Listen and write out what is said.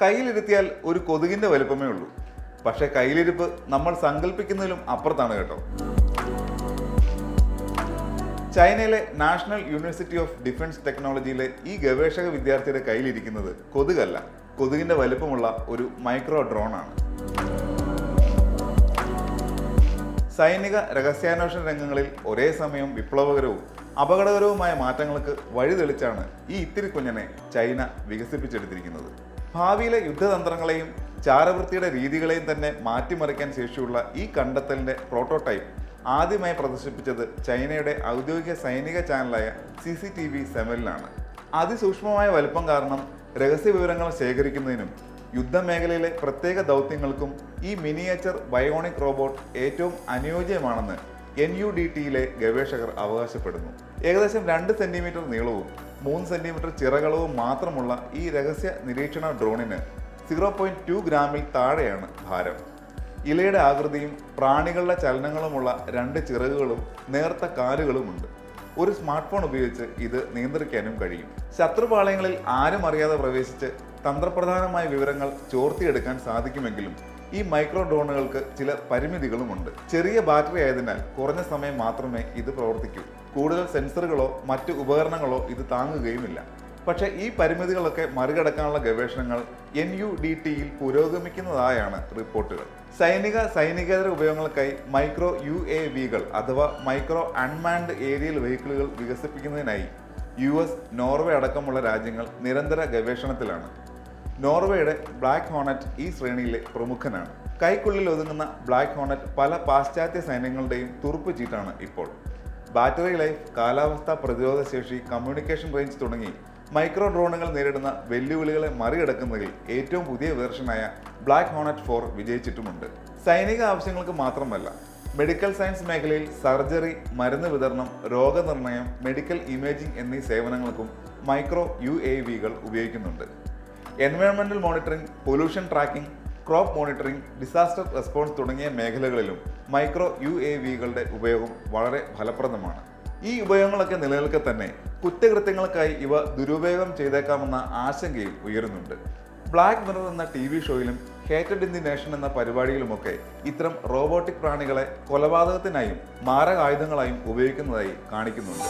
കയ്യിലിരുത്തിയാൽ ഒരു കൊതുകിന്റെ വലുപ്പമേ ഉള്ളൂ. പക്ഷേ കയ്യിലിരിപ്പ് നമ്മൾ സങ്കല്പിക്കുന്നതിലും അപ്പുറത്താണ് കേട്ടോ. ചൈനയിലെ നാഷണൽ യൂണിവേഴ്സിറ്റി ഓഫ് ഡിഫൻസ് ടെക്നോളജിയിലെ ഈ ഗവേഷക വിദ്യാർത്ഥിയുടെ കയ്യിലിരിക്കുന്നത് കൊതുകല്ല. കൊതുകിന്റെ വലുപ്പമുള്ള ഒരു മൈക്രോ ഡ്രോൺ ആണ് സൈനിക രഹസ്യാന്വേഷണ രംഗങ്ങളിൽ ഒരേ സമയം വിപ്ലവകരവും അപകടകരവുമായ മാറ്റങ്ങൾക്ക് വഴിതെളിച്ചാണ് ഈ ഇത്തിരി കുഞ്ഞനെ ചൈന വികസിപ്പിച്ചെടുത്തിരിക്കുന്നത്. ഭാവിയിലെ യുദ്ധതന്ത്രങ്ങളെയും ചാരവൃത്തിയുടെ രീതികളെയും തന്നെ മാറ്റിമറിക്കാൻ ശേഷിയുള്ള ഈ കണ്ടെത്തലിന്റെ പ്രോട്ടോടൈപ്പ് ആദ്യമായി പ്രദർശിപ്പിച്ചത് ചൈനയുടെ ഔദ്യോഗിക സൈനിക ചാനലായ സി സി ടി വി സെവനിലാണ്. അതിസൂക്ഷ്മമായ വലുപ്പം കാരണം രഹസ്യ വിവരങ്ങൾ ശേഖരിക്കുന്നതിനും യുദ്ധമേഖലയിലെ പ്രത്യേക ദൗത്യങ്ങൾക്കും ഈ മിനിയേച്ചർ ബയോണിക് റോബോട്ട് ഏറ്റവും അനുയോജ്യമാണെന്ന് എൻ യു ഡി ടിയിലെ ഗവേഷകർ അവകാശപ്പെടുന്നു. ഏകദേശം രണ്ട് സെന്റിമീറ്റർ നീളവും മൂന്ന് സെന്റിമീറ്റർ ചിറകളവും മാത്രമുള്ള ഈ രഹസ്യ നിരീക്ഷണ ഡ്രോണിന് സീറോ പോയിന്റ് ടു ഗ്രാമിൽ താഴെയാണ് ഭാരം. ഇലയുടെ ആകൃതിയും പ്രാണികളുടെ ചലനങ്ങളുമുള്ള രണ്ട് ചിറകുകളും നേർത്ത കാലുകളുമുണ്ട്. ഒരു സ്മാർട്ട് ഫോൺ ഉപയോഗിച്ച് ഇത് നിയന്ത്രിക്കാനും കഴിയും. ശത്രുപാളയങ്ങളിൽ ആരും അറിയാതെ പ്രവേശിച്ച് തന്ത്രപ്രധാനമായ വിവരങ്ങൾ ചോർത്തിയെടുക്കാൻ സാധിക്കുമെങ്കിലും ഈ മൈക്രോ ഡ്രോണുകൾക്ക് ചില പരിമിതികളുമുണ്ട്. ചെറിയ ബാറ്ററി ആയതിനാൽ കുറഞ്ഞ സമയം മാത്രമേ ഇത് പ്രവർത്തിക്കൂ. കൂടുതൽ സെൻസറുകളോ മറ്റ് ഉപകരണങ്ങളോ ഇത് താങ്ങുകയുമില്ല. പക്ഷേ ഈ പരിമിതികളൊക്കെ മറികടക്കാനുള്ള ഗവേഷണങ്ങൾ എൻ യു ഡി ടിയിൽ പുരോഗമിക്കുന്നതായാണ് റിപ്പോർട്ടുകൾ. സൈനിക സൈനികേതര ഉപയോഗങ്ങൾക്കായി മൈക്രോ യു എ വികൾ അഥവാ മൈക്രോ അൺമാൻഡ് ഏരിയൽ വെഹിക്കിളുകൾ വികസിപ്പിക്കുന്നതിനായി യു എസ് നോർവേ അടക്കമുള്ള രാജ്യങ്ങൾ നിരന്തര ഗവേഷണത്തിലാണ്. നോർവേയുടെ ബ്ലാക്ക് ഹോണറ്റ് ഈ ശ്രേണിയിലെ പ്രമുഖനാണ്. കൈക്കുള്ളിൽ ഒതുങ്ങുന്ന ബ്ലാക്ക് ഹോണറ്റ് പല പാശ്ചാത്യ സൈന്യങ്ങളുടെയും തുറുപ്പ് ചീട്ടാണ് ഇപ്പോൾ. ബാറ്ററി ലൈഫ് കാലാവസ്ഥ പ്രതിരോധ ശേഷി കമ്മ്യൂണിക്കേഷൻ റേഞ്ച് തുടങ്ങി മൈക്രോ ഡ്രോണുകൾ നേരിടുന്ന വെല്ലുവിളികളെ മറികടക്കുന്നതിൽ ഏറ്റവും പുതിയ വേർഷനായ ബ്ലാക്ക് ഹോണറ്റ് ഫോർ വിജയിച്ചിട്ടുമുണ്ട്. സൈനിക ആവശ്യങ്ങൾക്ക് മാത്രമല്ല മെഡിക്കൽ സയൻസ് മേഖലയിൽ സർജറി മരുന്ന് വിതരണം രോഗനിർണയം മെഡിക്കൽ ഇമേജിംഗ് എന്നീ സേവനങ്ങൾക്കും മൈക്രോ യു എ വികൾ ഉപയോഗിക്കുന്നുണ്ട്. എൻവയോൺമെന്റൽ monitoring pollution tracking crop monitoring disaster response തുടങ്ങിയ മേഖലകളിലും മൈക്രോ യു എ വികളുടെ ഉപയോഗം വളരെ ഫലപ്രദമാണ്. ഈ ഉപയോഗങ്ങളൊക്കെ നിലനിൽക്കെ തന്നെ കുറ്റകൃത്യങ്ങൾക്കായി ഇവ ദുരുപയോഗം ചെയ്തേക്കാമെന്ന ആശങ്കയും ഉയരുന്നുണ്ട്. ബ്ലാക്ക് മിറർ എന്ന ടി വി ഷോയിലും ഹേറ്റഡ് ഇൻ ദി നേഷൻ എന്ന പരിപാടിയിലുമൊക്കെ ഇത്തരം റോബോട്ടിക് പ്രാണികളെ കൊലപാതകത്തിനായും മാരകായുധങ്ങളായും ഉപയോഗിക്കുന്നതായി കാണിക്കുന്നുണ്ട്.